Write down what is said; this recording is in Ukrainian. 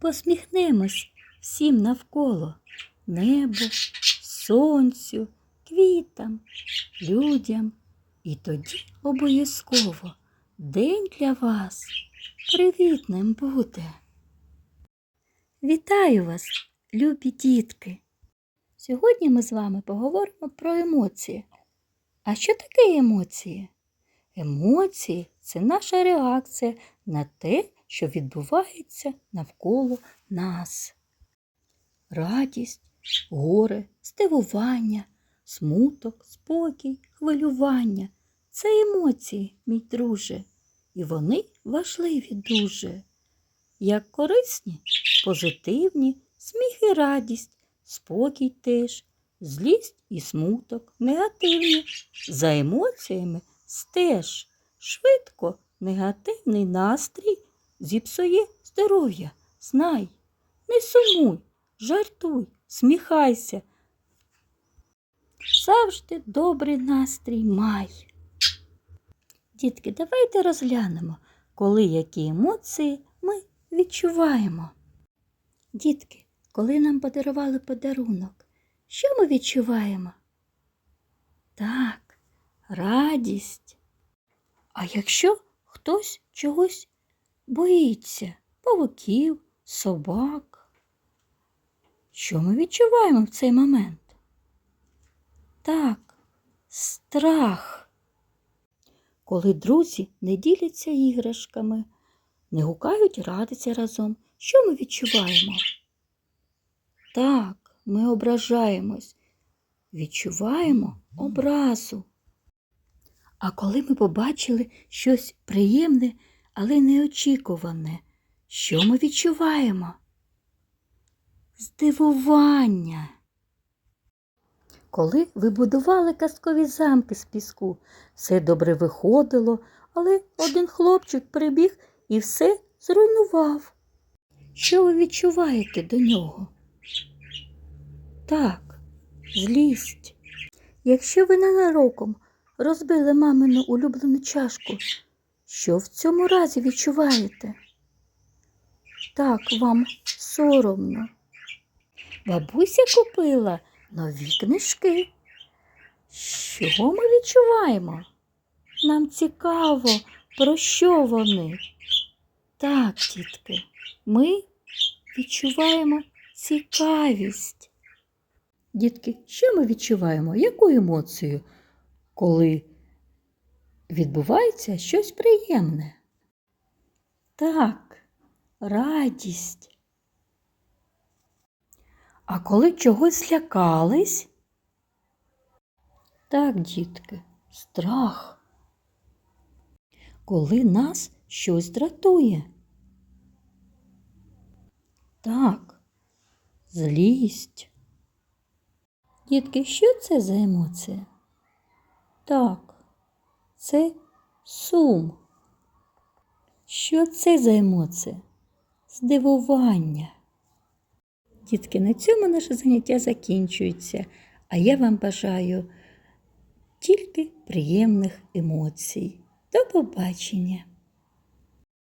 посміхнемось всім навколо небу, сонцю, квітам, людям. І тоді обов'язково день для вас привітним буде. Вітаю вас, любі дітки! Сьогодні ми з вами поговоримо про емоції. А що таке емоції? Емоції це наша реакція на те, що відбувається навколо нас. Радість, горе, здивування, смуток, спокій, хвилювання це емоції, мій друже, і вони важливі дуже. Як корисні, позитивні, сміх і радість, спокій теж, злість і смуток, негативні. За емоціями стеж. Швидко негативний настрій зіпсує здоров'я. Знай, не сумуй, жартуй, сміхайся. Завжди добрий настрій май. Дітки, давайте розглянемо, коли які емоції ми відчуваємо. Дітки, коли нам подарували подарунок, що ми відчуваємо? Так, радість. А якщо хтось чогось боїться, павуків, собак, що ми відчуваємо в цей момент? Так, страх. Коли друзі не діляться іграшками, не гукають радиться разом, що ми відчуваємо? Так, ми ображаємось, відчуваємо образу. А коли ми побачили щось приємне, але неочікуване, що ми відчуваємо? Здивування. Коли ви будували казкові замки з піску, все добре виходило, але один хлопчик прибіг і все зруйнував. Що ви відчуваєте до нього? Так, злість. Якщо ви ненароком розбили мамину улюблену чашку, що в цьому разі відчуваєте? Так, вам соромно. Бабуся купила нові книжки. Що ми відчуваємо? Нам цікаво, про що вони. Так, тітки, ми відчуваємо цікавість. Дітки, що ми відчуваємо? Яку емоцію, коли відбувається щось приємне? Так, радість. А коли чогось злякались? Так, дітки, страх. Коли нас щось дратує. Так, злість. Дітки, що це за емоція? Так, це сум. Що це за емоція? Здивування. Дітки, на цьому наше заняття закінчується, а я вам бажаю тільки приємних емоцій. До побачення!